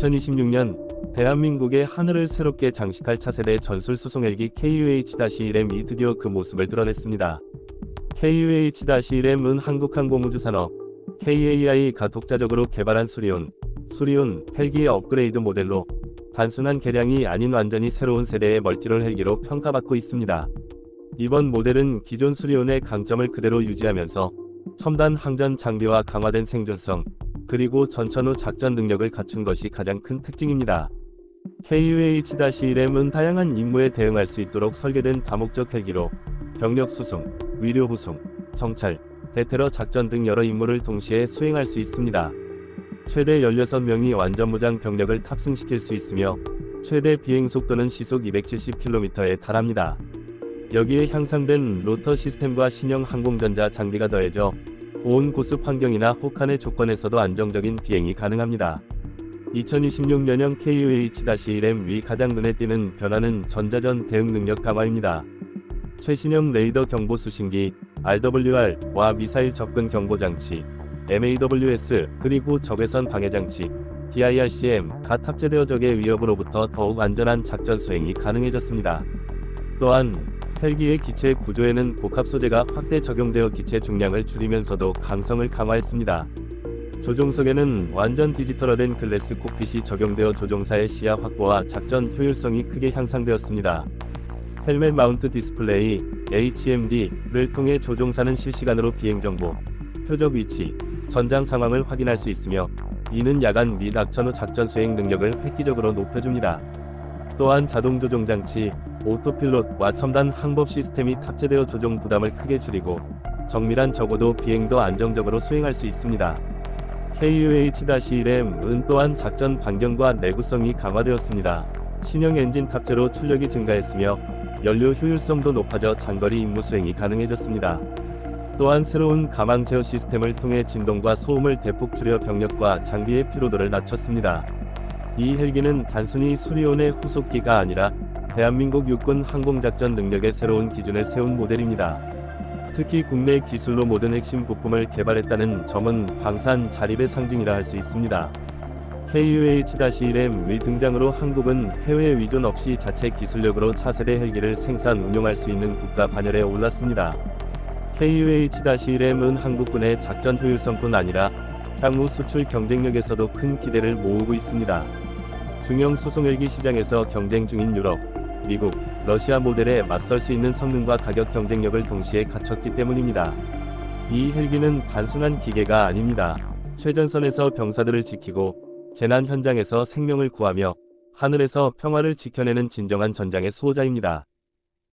2026년 대한민국의 하늘을 새롭게 장식할 차세대 전술 수송 헬기 KUH-1M이 드디어 그 모습을 드러냈습니다. KUH-1M은 한국항공우주산업 KAI가 독자적으로 개발한 수리온, 수리온 헬기의 업그레이드 모델로 단순한 개량이 아닌 완전히 새로운 세대의 멀티롤 헬기로 평가받고 있습니다. 이번 모델은 기존 수리온의 강점을 그대로 유지하면서 첨단 항전 장비와 강화된 생존성, 그리고 전천 후 작전 능력을 갖춘 것이 가장 큰 특징입니다. KUH-1M은 다양한 임무에 대응할 수 있도록 설계된 다목적 헬기로 병력 수송, 위료 후송, 정찰, 대테러 작전 등 여러 임무를 동시에 수행할 수 있습니다. 최대 16명이 완전 무장 병력을 탑승시킬 수 있으며 최대 비행 속도는 시속 270km에 달합니다. 여기에 향상된 로터 시스템과 신형 항공전자 장비가 더해져 고온 고습 환경이나 혹한의 조건에서도 안정적인 비행이 가능합니다. 2026년형 KUH-1M 위 가장 눈에 띄는 변화는 전자전 대응 능력 강화입니다. 최신형 레이더 경보 수신기 RWR와 미사일 접근 경보 장치 MAWS 그리고 적외선 방해 장치 DIRCM가 탑재되어 적의 위협으로부터 더욱 안전한 작전 수행이 가능해졌습니다. 또한 헬기의 기체 구조에는 복합 소재가 확대 적용되어 기체 중량을 줄이면서도 강성을 강화했습니다. 조종석에는 완전 디지털화된 글래스 콕핏이 적용되어 조종사의 시야 확보와 작전 효율성이 크게 향상되었습니다. 헬멧 마운트 디스플레이 HMD를 통해 조종사는 실시간으로 비행 정보, 표적 위치, 전장 상황을 확인할 수 있으며 이는 야간 및 악천 후 작전 수행 능력을 획기적으로 높여줍니다. 또한 자동 조종 장치, 오토필롯과 첨단 항법 시스템이 탑재되어 조종 부담을 크게 줄이고 정밀한 적어도 비행도 안정적으로 수행할 수 있습니다. KUH-1M은 또한 작전 반경과 내구성이 강화되었습니다. 신형 엔진 탑재로 출력이 증가했으며 연료 효율성도 높아져 장거리 임무 수행이 가능해졌습니다. 또한 새로운 가망 제어 시스템을 통해 진동과 소음을 대폭 줄여 병력과 장비의 피로도를 낮췄습니다. 이 헬기는 단순히 수리온의 후속기가 아니라 대한민국 육군 항공작전 능력의 새로운 기준을 세운 모델입니다. 특히 국내 기술로 모든 핵심 부품을 개발했다는 점은 방산 자립의 상징이라 할 수 있습니다. KUH-1M 위 등장으로 한국은 해외 위존 없이 자체 기술력으로 차세대 헬기를 생산 운용할 수 있는 국가 반열에 올랐습니다. KUH-1M은 한국군의 작전 효율성뿐 아니라 향후 수출 경쟁력에서도 큰 기대를 모으고 있습니다. 중형 수송헬기 시장에서 경쟁 중인 유럽, 미국, 러시아 모델에 맞설 수 있는 성능과 가격 경쟁력을 동시에 갖췄기 때문입니다. 이 헬기는 단순한 기계가 아닙니다. 최전선에서 병사들을 지키고 재난 현장에서 생명을 구하며 하늘에서 평화를 지켜내는 진정한 전장의 수호자입니다.